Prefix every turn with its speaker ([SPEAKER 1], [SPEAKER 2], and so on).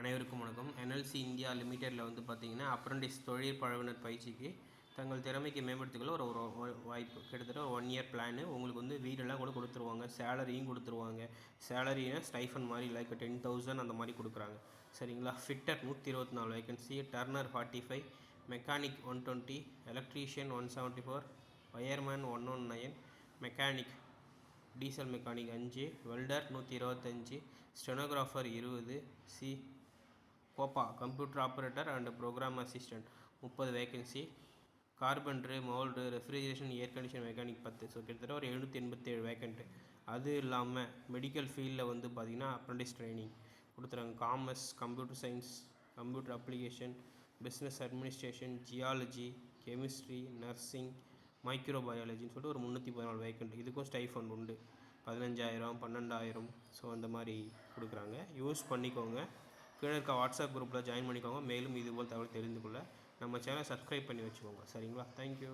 [SPEAKER 1] அனைவருக்கும் வணக்கம். NLC India லிமிடெடில் வந்து பார்த்தீங்கன்னா அப்ரண்டிஸ் தொழில் பழவினர் பயிற்சிக்கு தங்கள் திறமைக்கு மேம்படுத்திக்கொள்ள ஒரு ஒரு வாய்ப்பு. கிட்டத்தட்ட ஒரு ஒன் இயர் பிளான் உங்களுக்கு வந்து வீடெல்லாம் கூட கொடுத்துருவாங்க. சேலரியும் கொடுத்துருவாங்க. சேலரினா ஸ்டைஃபன் மாதிரி லைக் டென் தௌசண்ட் அந்த மாதிரி கொடுக்குறாங்க. சரிங்களா? ஃபிட்டர் நூற்றி இருபத்தி நாலு vacancy turner forty five mechanic one twenty electrician one seventy four wireman one one nine mechanic diesel mechanic அஞ்சு வெல்டர் நூற்றி இருபத்தஞ்சி ஸ்டெனோகிராஃபர் இருபது C COPA computer operator and program assistant முப்பது vacancy carpenter mould refrigeration air condition mechanic பத்து. So கிட்டத்தட்ட ஒரு எழுநூற்றி எண்பத்தேழு வேக்கண்ட்டு அது இல்லாமல் மெடிக்கல் ஃபீல்டில் வந்து பார்த்திங்கன்னா அப்ரண்டிஸ் ட்ரைனிங் கொடுத்துறாங்க commerce computer science computer application business administration geology chemistry nursing micro பயாலஜின்னு சொல்லிட்டு ஒரு முந்நூற்றி பதினாலு வேக்கண்ட் இதுக்கும் ஸ்டைஃபண்ட் உண்டு. பதினஞ்சாயிரம் பன்னெண்டாயிரம். ஸோ அந்த மாதிரி கொடுக்குறாங்க. யூஸ் பண்ணிக்கோங்க. கீழே இருக்க வாட்ஸ்அப் குரூப்பில் ஜாயின் பண்ணிக்கோங்க. மேலும் இதுபோல் தகவல் தெரிந்து கொள்ள நம்ம சேனலை சப்ஸ்கிரைப் பண்ணி வச்சுக்கோங்க. சரிங்களா? தேங்க்யூ